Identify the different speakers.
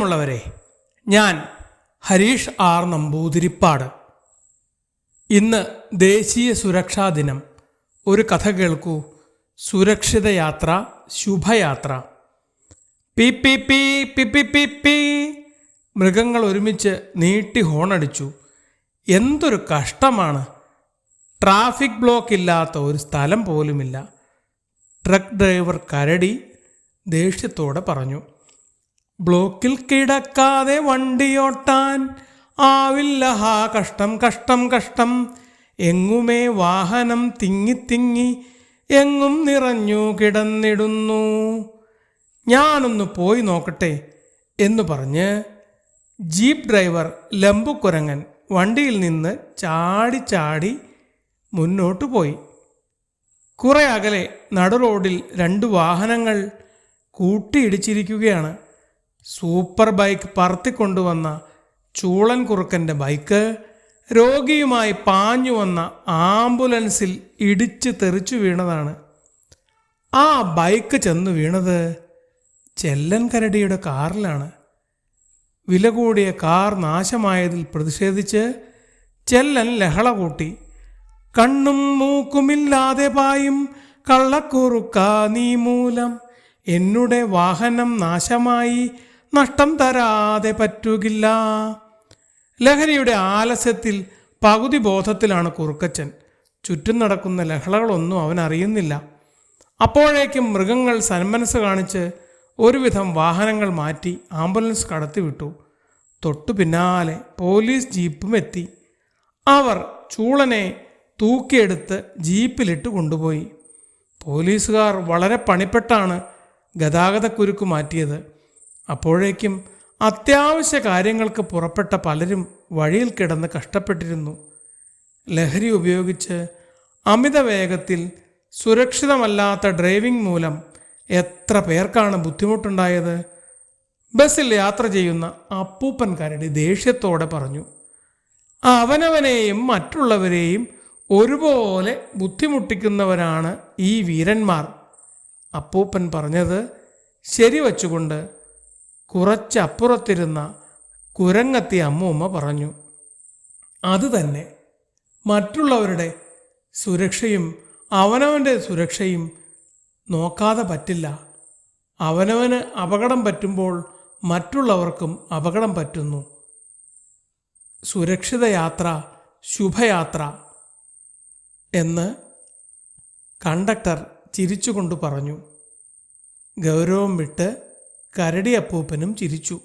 Speaker 1: പ്രിയമുള്ളവരെ ഞാൻ ഹരീഷ് ആർ നമ്പൂതിരിപ്പാട്. ഇന്ന് ദേശീയ സുരക്ഷാ ദിനം. ഒരു കഥ കേൾക്കൂ. സുരക്ഷിത യാത്ര ശുഭയാത്ര. പി പി പി പി പി പി പി. മൃഗങ്ങൾ ഒരുമിച്ച് നീട്ടി ഹോണടിച്ചു. എന്തൊരു കഷ്ടമാണ്. ട്രാഫിക് ബ്ലോക്ക് ഇല്ലാത്ത ഒരു സ്ഥലം പോലുമില്ല. ട്രക്ക് ഡ്രൈവർ കരടി ദേഷ്യത്തോടെ പറഞ്ഞു. ബ്ലോക്കിൽ കിടക്കാതെ വണ്ടിയോട്ടാൻ ആവില്ല ഹാ കഷ്ടം കഷ്ടം കഷ്ടം. എങ്ങുമേ വാഹനം തിങ്ങി തിങ്ങി എങ്ങും നിറഞ്ഞു കിടന്നിടുന്നു. ഞാനൊന്ന് പോയി നോക്കട്ടെ എന്ന് പറഞ്ഞ് ജീപ്പ് ഡ്രൈവർ ലംബുക്കുരങ്ങൻ വണ്ടിയിൽ നിന്ന് ചാടി ചാടി മുന്നോട്ട് പോയി. കുറെ അകലെ നടുറോഡിൽ രണ്ട് വാഹനങ്ങൾ കൂട്ടിയിടിച്ചിരിക്കുകയാണ്. സൂപ്പർ ബൈക്ക് പറത്തിക്കൊണ്ടുവന്ന ചൂളൻ കുറുക്കന്റെ ബൈക്ക് രോഗിയുമായി പാഞ്ഞു വന്ന ആംബുലൻസിൽ ഇടിച്ച് തെറിച്ചു വീണതാണ്. ആ ബൈക്ക് ചെന്ന് വീണത് ചെല്ലൻ കരടിയുടെ കാറിലാണ്. വില കൂടിയ കാർ നാശമായതിൽ പ്രതിഷേധിച്ച് ചെല്ലൻ ലഹള കൂട്ടി. കണ്ണും മൂക്കുമില്ലാതെ പായും കള്ളക്കുറുക്ക നീ മൂലം. എന്നുടെ വാഹനം നാശമായി നഷ്ടം തരാതെ പറ്റുകില്ല. ലഹരിയുടെ ആലസ്യത്തിൽ പകുതി ബോധത്തിലാണ് കുറുക്കച്ചൻ. ചുറ്റും നടക്കുന്ന ലഹളകളൊന്നും അവൻ അറിയുന്നില്ല. അപ്പോഴേക്കും മൃഗങ്ങൾ സന്മനസ് കാണിച്ച് ഒരുവിധം വാഹനങ്ങൾ മാറ്റി ആംബുലൻസ് കടത്തിവിട്ടു. തൊട്ടു പിന്നാലെ പോലീസ് ജീപ്പും എത്തി. അവർ ചൂളനെ തൂക്കിയെടുത്ത് ജീപ്പിലിട്ട് കൊണ്ടുപോയി. പോലീസുകാർ വളരെ പണിപ്പെട്ടാണ് ഗതാഗതക്കുരുക്ക് മാറ്റിയത്. അപ്പോഴേക്കും അത്യാവശ്യ കാര്യങ്ങൾക്ക് പുറപ്പെട്ട പലരും വഴിയിൽ കിടന്ന് കഷ്ടപ്പെട്ടിരുന്നു. ലഹരി ഉപയോഗിച്ച് അമിത വേഗത്തിൽ സുരക്ഷിതമല്ലാത്ത ഡ്രൈവിംഗ് മൂലം എത്ര പേർക്കാണ് ബുദ്ധിമുട്ടുണ്ടായത്? ബസ്സിൽ യാത്ര ചെയ്യുന്ന അപ്പൂപ്പൻ കരടി ദേഷ്യത്തോടെ പറഞ്ഞു അവനവനെയും മറ്റുള്ളവരെയും ഒരുപോലെ ബുദ്ധിമുട്ടിക്കുന്നവരാണ് ഈ വീരന്മാർ. അപ്പൂപ്പൻ പറഞ്ഞത് ശരിവച്ചുകൊണ്ട് കുറച്ചപ്പുറത്തിരുന്ന കുരങ്ങത്തി അമ്മൂമ്മ പറഞ്ഞു അതുതന്നെ മറ്റുള്ളവരുടെ സുരക്ഷയും അവനവന്റെ സുരക്ഷയും നോക്കാതെ പറ്റില്ല. അവനവന് അപകടം പറ്റുമ്പോൾ മറ്റുള്ളവർക്കും അപകടം പറ്റുന്നു. സുരക്ഷിത യാത്ര ശുഭയാത്ര എന്ന് കണ്ടക്ടർ ചിരിച്ചുകൊണ്ട് പറഞ്ഞു. ഗൗരവം വിട്ട് കരടി അപ്പൂപ്പനും ചിരിച്ചു